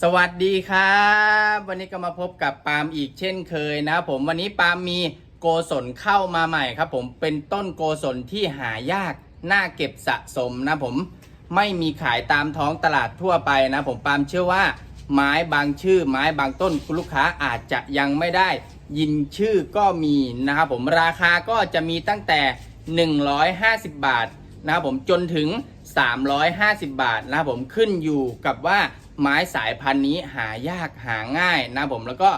สวัสดีครับ วันนี้ก็มาพบกับปาล์มอีกเช่นเคยนะผมวันนี้ปาล์มมีโกศลเข้ามาใหม่ครับ ผมเป็นต้นโกศลที่หายากน่าเก็บสะสมนะผมไม่มีขายตามท้องตลาดทั่วไปนะ ผมปาล์มเชื่อว่า ไม้บางชื่อ ไม้บางต้นคุณลูกค้าอาจจะยังไม่ได้ยินชื่อก็มีนะครับผมราคาก็จะมีตั้งแต่ 150 บาทนะครับผมจนถึง 350 บาทนะครับผมขึ้นอยู่กับว่า ไม้สายพันธุ์นี้หายากหาง่ายนะผมแล้วก็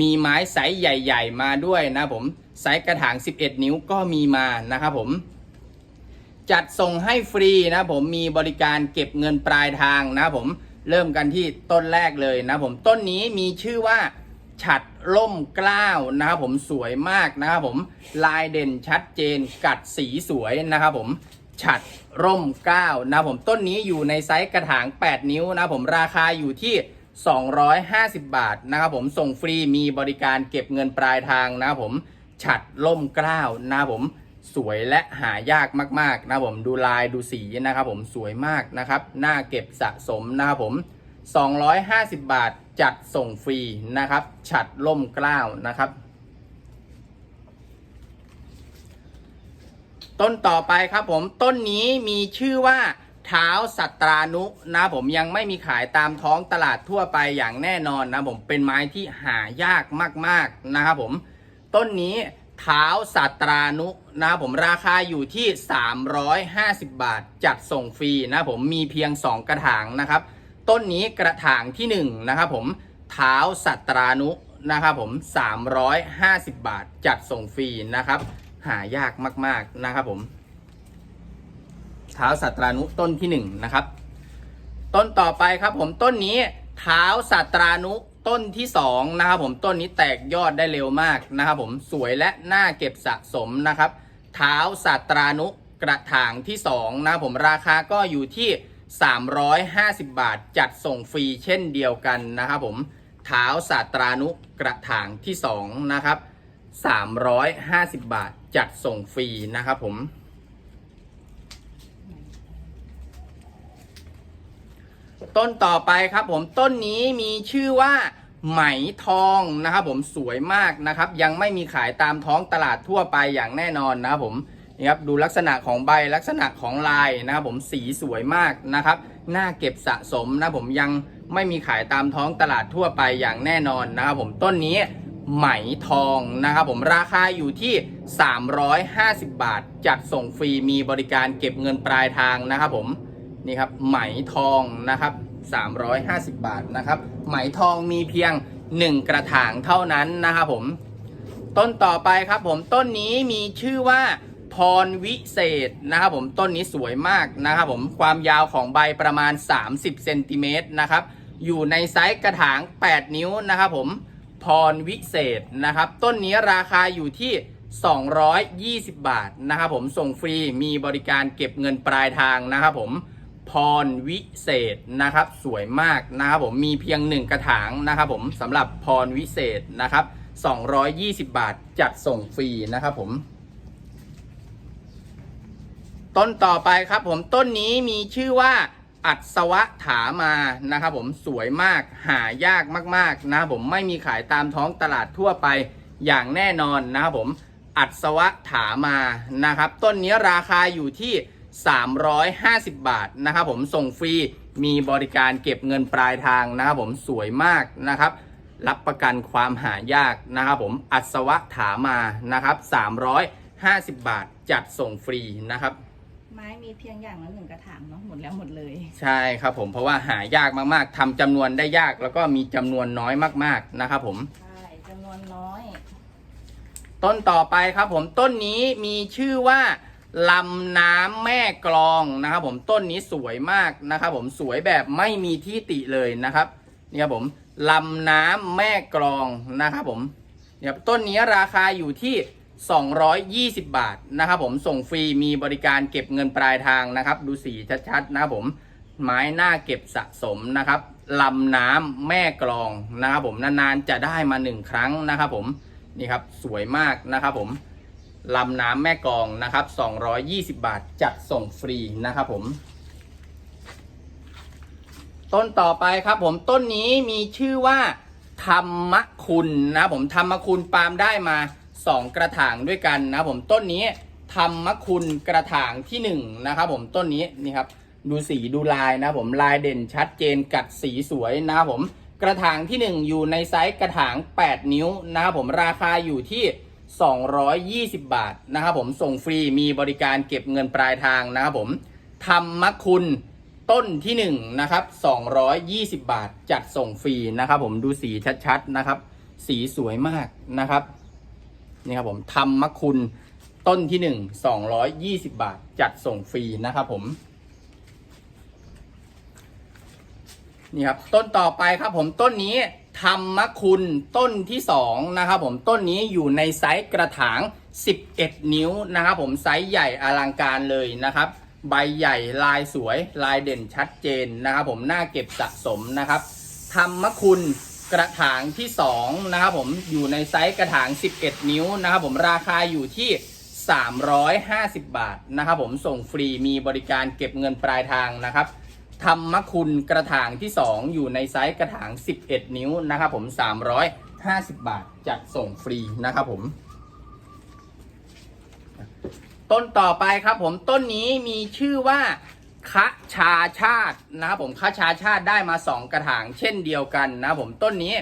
มีไม้ไซส์ใหญ่ ๆ มาด้วยนะผมไซส์กระถาง 11 นิ้วก็มีมานะครับผม จัดส่งให้ฟรีนะผมมีบริการเก็บเงินปลายทางนะผมเริ่มกันที่ต้นแรกเลยนะผมต้นนี้มีชื่อว่าฉัดล่มกล้าวนะครับผมสวยมากนะครับผมลายเด่นชัดเจนกัดสีสวยนะครับผม ฉัดร่มเกล้านะผมต้นนี้อยู่ในไซส์กระถาง 8 นิ้วนะผมราคาอยู่ที่ 250 บาทนะครับผมส่งฟรีมีบริการเก็บเงินปลายทางนะผมฉัดล่มเกล้านะผมสวยและหายากมากๆนะผมดูลายดูสีนะครับผมสวยมากนะครับน่าเก็บสะสมนะครับผม 250 บาทจัดส่งฟรีนะครับฉัดล่มเกล้านะครับ ต้นต่อไปครับผมต้นนี้มีชื่อว่าเท้าสัตรานุนะผมยังไม่มีขายตามท้องตลาดทั่วไปอย่างแน่นอนนะผมเป็นไม้ที่หายากมากๆนะครับผม ต้นนี้เท้าสัตรานุนะผมราคาอยู่ที่ 350 บาท จัดส่งฟรีนะผมมีเพียง 2 กระถางนะครับ ต้นนี้กระถางที่ 1 นะครับผมเท้าสัตรานุนะครับผม 350 บาท จัดส่งฟรีนะครับ หายากมาก ๆนะครับผมเท้าสัตรานุต้นที่หนึ่งนะครับ ต้นต่อไปครับผมต้นนี้เท้าสัตรานุต้นที่สองนะครับผมต้นนี้แตกยอดได้เร็วมากนะครับผมสวยและน่าเก็บสะสมนะครับ เท้าสัตรานุกระถางที่สองนะครับผมราคาก็อยู่ที่ 350 บาทจัดส่งฟรีเช่นเดียวกันนะครับผมเท้าสัตรานุกระถางที่สองนะครับ350 บาท จัดส่งฟรีนะครับผม ต้นต่อไปครับผมต้นนี้มีชื่อว่าไหมทองนะครับผมสวยมากนะครับ ยังไม่มีขายตามท้องตลาดทั่วไปอย่างแน่นอนนะครับผมนี่ครับดูลักษณะของใบลักษณะของลายนะครับผมสีสวยมากนะครับน่าเก็บสะสมนะผมยังไม่มีขายตามท้องตลาดทั่วไปอย่างแน่นอนนะครับผมต้นนี้ ไหมทองนะครับผมราคาอยู่ที่ 350 บาท จัดส่งฟรีมีบริการเก็บเงินปลายทางนะครับผมนี่ครับไหมทองนะครับ 350 บาทนะครับ ไหมทองมีเพียง 1 กระถางเท่านั้นนะครับผม ต้นต่อไปครับผมต้นนี้มีชื่อว่าพรวิเศษนะครับผมต้นนี้สวยมากนะครับผมความยาวของใบประมาณ 30เซนติเมตรนะครับอยู่ในไซส์กระถาง 8 นิ้วนะครับผม พรวิเศษนะครับ ต้นนี้ราคาอยู่ที่ 220 บาทนะครับผมส่งฟรีมีบริการเก็บเงินปลายทางนะครับผมพรวิเศษนะครับสวยมากนะครับผมมีเพียง 1 กระถางนะครับผมสำหรับพรวิเศษนะครับ 220 บาทจัดส่งฟรีนะครับผมต้นต่อไปครับผมต้นนี้มีชื่อว่า อัศวะถามานะครับผมสวยมากหายากมากๆนะครับผมไม่มีขายตามท้องตลาดทั่วไปอย่างแน่นอนนะครับผมอัศวะถามานะครับ ต้นนี้ราคาอยู่ที่ 350 บาทนะครับผมส่งฟรีมีบริการเก็บเงินปลายทางนะครับผมสวยมากนะครับ รับประกันความหายากนะครับผมอัศวะถามานะครับ 350 บาทจัดส่งฟรีนะครับ ไม้มีเพียงอย่างละหนึ่งกระถางเนาะหมดแล้วหมดเลย ใช่ครับผมเพราะว่าหายากมากๆทำจำนวนได้ยากแล้วก็มีจำนวนน้อยมากๆนะครับผม ใช่จำนวนน้อยต้นต่อไปครับผมต้นนี้มีชื่อว่าลำน้ำแม่กลองนะครับผมต้นนี้สวยมากนะครับผมสวยแบบไม่มีที่ติเลยนะครับนี่ครับผมลำน้ำแม่กลองนะครับผมเนี่ยครับต้นนี้ราคาอยู่ที่ 220 บาทนะครับผมส่งฟรีมีบริการเก็บเงินปลายทางนะครับ ดูสีชัดๆนะครับผมไม้หน้าเก็บสะสมนะครับลำน้ำแม่กลองนะครับผมนานๆจะได้มาหนึ่งครั้งนะครับผมนี่ครับสวยมากนะครับผมลำน้ำแม่กลองนะครับ 220 บาทจัดส่งฟรีนะครับผม ต้นต่อไปครับผมต้นนี้มีชื่อว่าธรรมคุณนะผมธรรมคุณปาล์มได้มา 2 กระถางด้วยกันนะผมต้นนี้ธรรมคุณกระถางที่ 1 นะครับผมต้นนี้นี่ครับดูสีดูลายนะผมลายเด่นชัดเจนกัดสีสวยนะผมกระถางที่ 1 อยู่ในไซส์กระถาง 8 นิ้วนะครับผมราคาอยู่ที่ 220 บาทนะครับผมส่งฟรีมีบริการเก็บเงินปลายทางนะครับผมธรรมคุณต้นที่ 1 นะครับ 220 บาทจัดส่งฟรีนะครับผมดูสีชัดๆนะครับ สีสวยมากนะครับ นี่ครับผมธรรมคุณต้นที่1 220บาท จัดส่งฟรีนะครับผม นี่ครับ ต้นต่อไปครับผมต้นนี้ธรรมคุณต้นที่2นะครับผมต้นนี้อยู่ในไซส์กระถาง 11 นิ้วนะครับผมไซส์ใหญ่อลังการเลยนะครับ ใบใหญ่ลายสวยลายเด่นชัดเจนนะครับผมน่าเก็บสะสมนะครับธรรมคุณ กระถางที่2นะครับผมอยู่ในไซส์กระถาง 11 นิ้วนะครับผมราคาอยู่ที่ 350 บาทนะครับผมส่งฟรีมีบริการเก็บเงินปลายทางนะครับธรรมคุณกระถางที่ 2 อยู่ในไซส์กระถาง 11 นิ้วนะครับผม 350 บาทจัดส่งฟรีนะครับผม ต้นต่อไปครับผมต้นนี้มีชื่อว่า คะชาชาตินะครับผมคะชาชาติได้มา 2 กระถางเช่นเดียวกันนะครับผมต้นนี้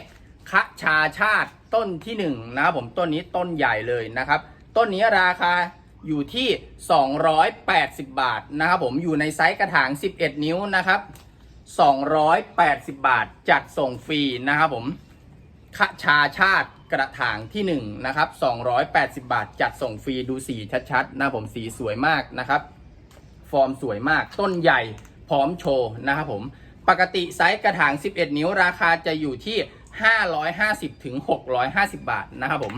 คะชาชาติต้นที่1นะครับผมต้นนี้ต้นใหญ่เลยนะครับ ต้นนี้ราคาอยู่ที่ 280 บาทนะครับผมอยู่ในไซส์กระถาง 11 นิ้วนะครับ 280 บาทจัดส่งฟรีนะครับผมคะชาชาติกระถางที่1นะครับ280 บาทจัดส่งฟรีดูสีชัดๆนะครับผมสีสวยมากนะครับ ฟอร์มสวยมาก ต้นใหญ่พร้อมโชว์นะครับผม ปกติไซส์กระถาง 11 นิ้วราคาจะอยู่ที่ 550ถึง650 บาทนะครับผม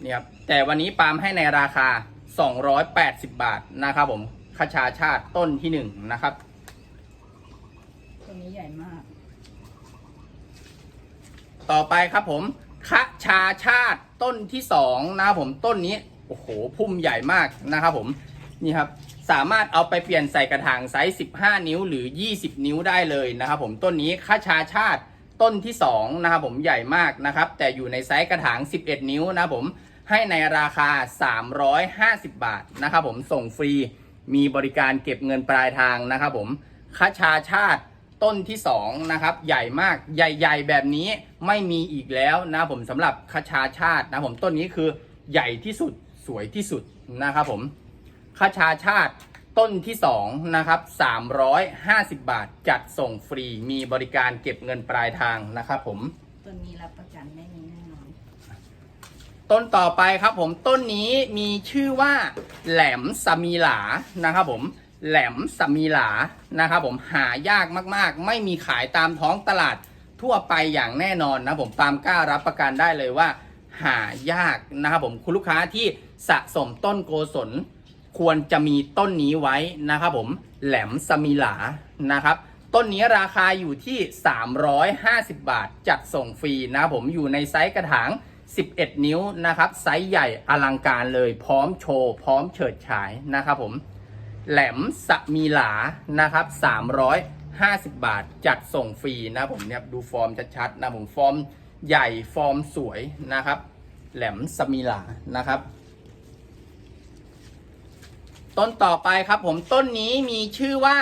เนี่ยครับแต่วันนี้ปาล์มให้ในราคา 280 บาทนะครับผมคชาชาติต้นที่1นะครับตัวนี้ใหญ่มาก ต่อไปครับผมคะชาชาติต้นที่2นะครับผมต้นนี้โอ้โหพุ่มใหญ่มากนะครับผมนี่ครับ สามารถเอาไปเปลี่ยนใส่กระถางไซส์ 15 นิ้วหรือ 20 นิ้วได้เลยนะครับผมต้นนี้คะชาชาติต้นที่2นะครับผมใหญ่มากนะครับ แต่อยู่ในไซส์กระถาง 11 นิ้วนะครับผมให้ในราคา 350 บาทนะครับผมส่งฟรีมีบริการเก็บเงินปลายทางนะครับผมคะชาชาติต้นที่2นะครับใหญ่มากใหญ่ๆ แบบนี้ไม่มีอีกแล้วนะผมสำหรับคชาชาตินะผมต้นนี้คือใหญ่ที่สุดสวยที่สุดนะครับผม คชาชาติต้นที่2นะครับ350 บาทจัดส่งฟรีมีบริการเก็บเงินปลายทางนะครับผม ตัวนี้รับประกันไม่มีแน่นอนต้นต่อไปครับผมต้นนี้มีชื่อว่าแหลมสมีหลานะครับผมแหลมสมีหลานะครับผมหายากมากๆ ไม่มีขายตามท้องตลาดทั่วไปอย่างแน่นอนนะผมปาล์มกล้ารับประกันได้เลยว่า หายากนะครับผมคุณลูกค้าที่สะสมต้นโกศล ควรจะมีต้นนี้ไว้นะครับผมแหลมสมีหลานะครับ ต้นนี้ราคาอยู่ที่ 350 บาท จัดส่งฟรีนะผมอยู่ในไซส์กระถาง 11 นิ้วนะครับ ไซส์ใหญ่อลังการเลยพร้อมโชว์ พร้อมเฉิดฉายนะครับผมแหลมสมีหลานะครับ 350 บาท จัดส่งฟรีนะผมเนี่ยดูฟอร์มชัดๆนะผมฟอร์มใหญ่ฟอร์มสวยนะครับ แหลมสมีหลานะครับ ต้นต่อไปครับผมต้นนี้มีชื่อว่า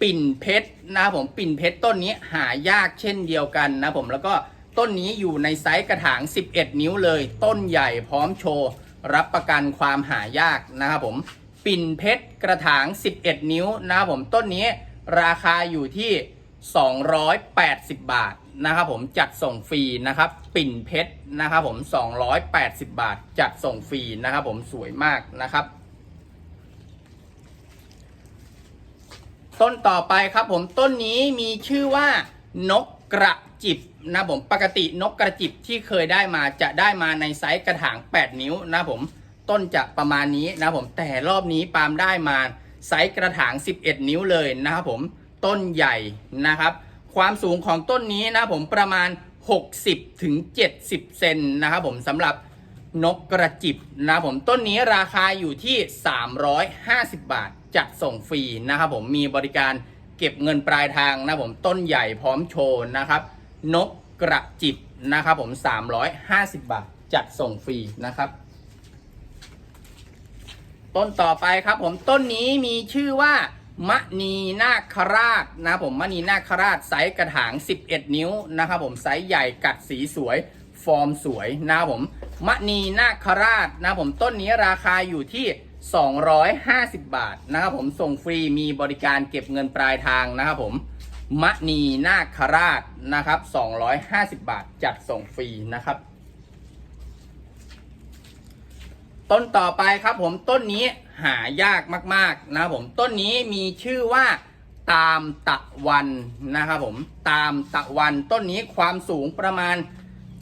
ปิ่นเพชรนะครับผมปิ่นเพชรต้นนี้หายากเช่นเดียวกันนะผมแล้วก็ต้นนี้อยู่ในไซส์กระถาง 11 นิ้วเลย ต้นใหญ่พร้อมโชว์ รับประกันความหายากนะครับผมปิ่นเพชรกระถาง 11 นิ้วนะครับผมต้นนี้ราคาอยู่ที่ 280 บาทนะครับผมจัดส่งฟรีนะครับปิ่นเพชรนะครับผม 280 บาทจัดส่งฟรีนะครับผมสวยมากนะครับ ต้นต่อไปครับผมต้นนี้มีชื่อว่านกกระจิบนะผมปกตินกกระจิบที่เคยได้มาจะได้มาในไซส์กระถาง 8 นิ้วนะผมต้นจะประมาณนี้นะผมแต่รอบนี้ปาล์มได้มาไซส์กระถาง 11 นิ้วเลยนะครับผมต้นใหญ่นะครับ ความสูงของต้นนี้นะผมประมาณ 60ถึง70 เซนนะครับผมสำหรับนกกระจิบนะผมต้นนี้ราคาอยู่ที่ 350 บาท จัดส่งฟรีนะครับผมมีบริการเก็บเงินปลายทางนะผมต้นใหญ่พร้อมโชว์นะครับ นกกระจิบนะครับผม 350 บาท จัดส่งฟรีนะครับ ต้นต่อไปครับผมต้นนี้มีชื่อว่ามณีนาคราชนะครับผมมณีนาคราชไซส์กระถาง 11 นิ้วนะครับผมไซส์ใหญ่กัดสีสวย ฟอร์มสวยนะครับผมมณีนาคราชนะครับผมต้นนี้ราคาอยู่ที่ 250 บาทนะครับผมส่งฟรีมีบริการเก็บเงินปลายทางนะครับผมมณีนาคราชนะครับ 250 บาทจัดส่งฟรีนะครับ ต้นต่อไปครับผมต้นนี้หายากมาก ๆ นะครับผมต้นนี้มีชื่อว่าตามตะวันนะครับผมตามตะวันต้นนี้ความสูงประมาณ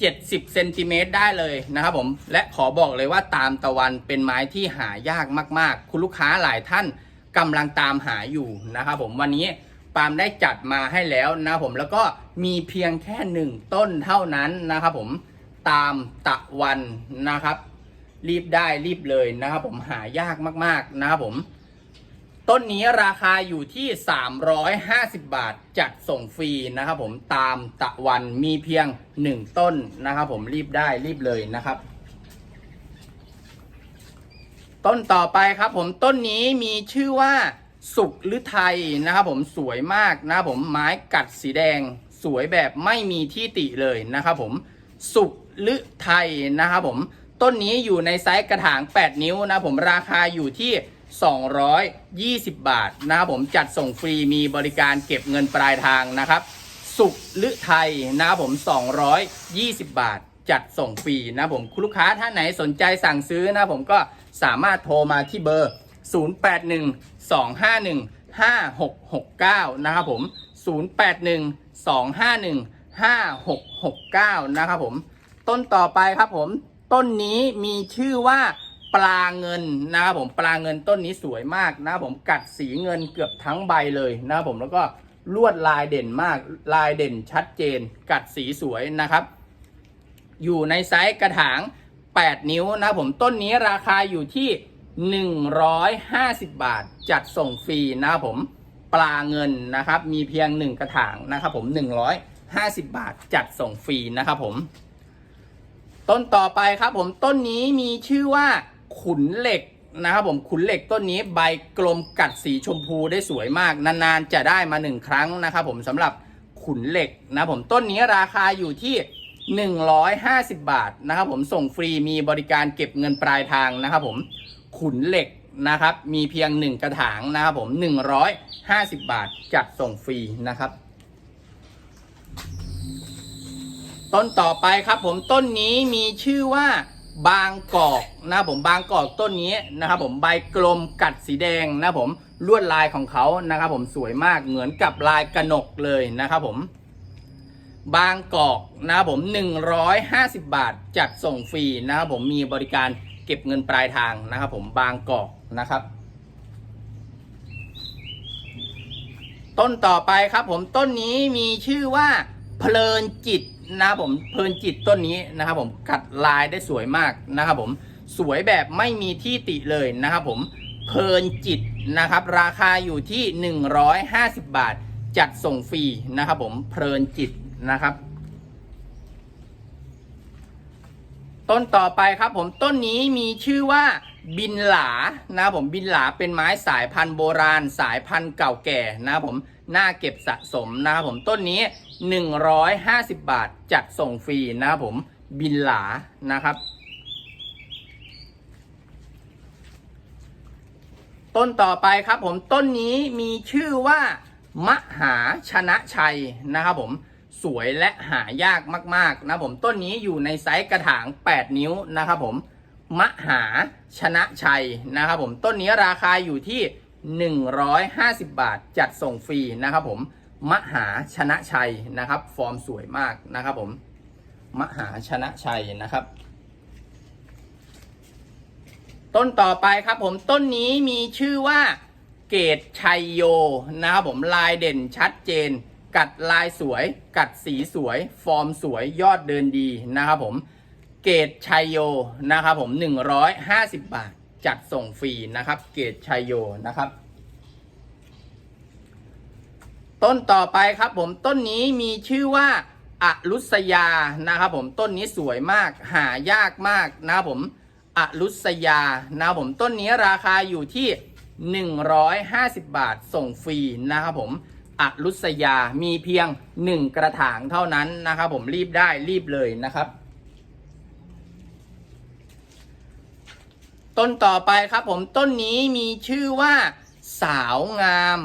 70เซนติเมตรได้เลยนะครับผมและขอบอกเลยว่าตามตะวันเป็นไม้ที่หายากมากๆ คุณลูกค้าหลายท่านกำลังตามหาอยู่นะครับผมวันนี้ปาล์มได้จัดมาให้แล้วนะผมแล้วก็มีเพียงแค่หนึ่งต้นเท่านั้นนะครับผมตามตะวันนะครับ รีบได้รีบเลยนะครับผมหายากมากๆนะครับผม ต้นนี้ราคาอยู่ที่ 350 บาท จัดส่งฟรีนะครับผมตามตะวันมีเพียง 1 ต้นนะครับผมรีบได้รีบเลยนะครับ ต้นต่อไปครับผมต้นนี้มีชื่อว่าสุขฤทัยนะครับผมสวยมากนะผมไม้กัดสีแดง สวยแบบไม่มีที่ติเลยนะครับผมสุขฤทัยนะครับผมต้นนี้อยู่ในไซส์กระถาง 8 นิ้วนะผมราคาอยู่ที่ 220 บาทนะครับผมจัดส่งฟรีมีบริการเก็บเงินปลายทางนะครับ สุขฤทัยนะครับผม 220 บาท จัดส่งฟรีนะครับผมคุณลูกค้าท่านไหนสนใจสั่งซื้อนะครับผมก็สามารถโทรมาที่เบอร์ 0812515669 นะครับผม 0812515669 นะครับผม ต้นต่อไปครับผม ต้นนี้มีชื่อว่า ปลาเงินนะครับผมปลาเงินต้นนี้สวยมากนะครับผมกัดสีเงินเกือบทั้งใบเลยนะครับผมแล้วก็ลวดลายเด่นมากลายเด่นชัดเจน กัดสีสวยนะครับ อยู่ในไซส์กระถาง 8 นิ้วนะครับผมต้นนี้ราคาอยู่ที่ 150 บาท จัดส่งฟรีนะครับผมปลาเงินนะครับ มีเพียง 1 กระถางนะครับผม 150 บาท จัดส่งฟรีนะครับผม ต้นต่อไปครับผมต้นนี้มีชื่อว่า ขุนเหล็กนะครับผมขุนเหล็กต้นนี้ใบกลมกัดสีชมพูได้สวยมาก นานๆจะได้มาหนึ่งครั้งนะครับผมสำหรับขุนเหล็กนะผมต้นนี้ราคาอยู่ที่ 150 บาทนะครับผมส่งฟรีมีบริการเก็บเงินปลายทางนะครับผมขุนเหล็กนะครับมีเพียง 1 กระถางนะครับผม 150 บาทจัดส่งฟรีนะครับ ต้นต่อไปครับผมต้นนี้มีชื่อว่า บางกอกนะผมบางกอกต้นนี้นะครับผมใบกลมกัดสีแดงนะผมลวดลายของเขานะครับผมสวยมากเหมือนกับลายกระหนกเลยนะครับผม บางกอกนะครับผม 150 บาทจัดส่งฟรีนะครับผมมีบริการเก็บเงินปลายทางนะครับผมบางกอกนะครับ ต้นต่อไปครับผมต้นนี้มีชื่อว่าเพลินจิต นะครับผมเพลินจิตต้นนี้นะครับผมกัดลายได้สวยมากนะครับผมสวยแบบไม่มีที่ติเลยนะครับผมเพลินจิตนะครับ ราคาอยู่ที่ 150 บาท จัดส่งฟรีนะครับผมเพลินจิตนะครับ ต้นต่อไปครับผมต้นนี้มีชื่อว่าบินหลานะครับผมบินหลาเป็นไม้สายพันธุ์โบราณ สายพันธุ์เก่าแก่นะครับผม น่าเก็บสะสมนะครับผมต้นนี้ 150 บาทจัดส่งฟรีนะครับผมบินหลานะครับ ต้นต่อไปครับผมต้นนี้มีชื่อว่ามหาชนะชัยนะครับผมสวยและหายากมากๆนะผมต้นนี้อยู่ในไซส์กระถาง 8 นิ้วนะครับผมมหาชนะชัยนะครับผมต้นนี้ราคาอยู่ที่ 150 บาท จัดส่งฟรีนะครับผม มหาชนะชัยนะครับ ฟอร์มสวยมากนะครับผม มหาชนะชัยนะครับ ต้นต่อไปครับผม ต้นนี้มีชื่อว่าเกตชัยโยนะครับผม ลายเด่นชัดเจน กัดลายสวย กัดสีสวย ฟอร์มสวย ยอดเดินดีนะครับผม เกตชัยโยนะครับผม 150 บาท จัดส่งฟรีนะครับ เกตชัยโยนะครับ ต้นต่อไปครับผมต้นนี้มีชื่อว่าอรุษยานะครับ ผมต้นนี้สวยมากหายากมากนะครับผมอรุษยานะครับผมต้นนี้ราคาอยู่ที่ 150 บาทส่งฟรีนะครับผมอรุษยามีเพียง 1 กระถางเท่านั้นนะครับ ผมรีบได้รีบเลยนะครับ ต้นต่อไปครับผมต้นนี้มีชื่อว่าสาวงาม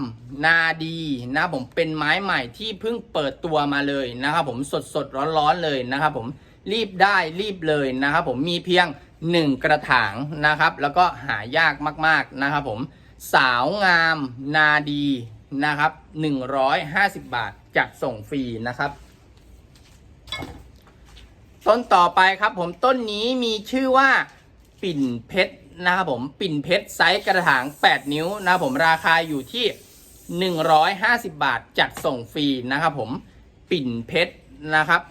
นาดีนะผมเป็นไม้ใหม่ที่เพิ่งเปิดตัวมาเลยนะครับผมสดสดร้อนร้อนเลยนะครับผมรีบได้รีบเลยนะครับผมมีเพียง 1 กระถางนะครับ แล้วก็หายากมากๆนะครับผมสาวงามนาดีนะครับ 150 บาทจัดส่งฟรีนะครับ ต้นต่อไปครับผมต้นนี้มีชื่อว่าปิ่นเพชร นะครับผมปิ่นเพชรไซส์กระถาง 8 นิ้วนะครับผมราคาอยู่ที่ 150 บาทจัดส่งฟรีนะครับผมปิ่นเพชรนะครับ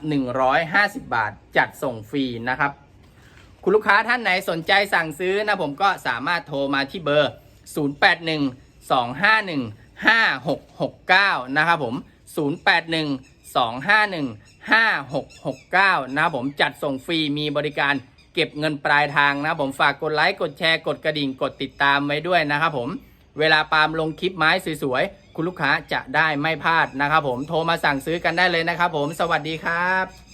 150 บาทจัดส่งฟรีนะครับคุณลูกค้าท่านไหนสนใจสั่งซื้อนะผมก็สามารถโทรมาที่เบอร์ 081 251 5669 นะครับผม 081 251 5669 นะครับผมจัดส่งฟรีมีบริการ เก็บเงินปลายทางนะผมฝากกดไลค์กดแชร์กดกระดิ่งกดติดตามไว้ด้วยนะครับผมเวลาปาล์มลงคลิปไม้สวยๆคุณลูกค้าจะได้ไม่พลาดนะครับผมโทรมาสั่งซื้อกันได้เลยนะครับผมสวัสดีครับ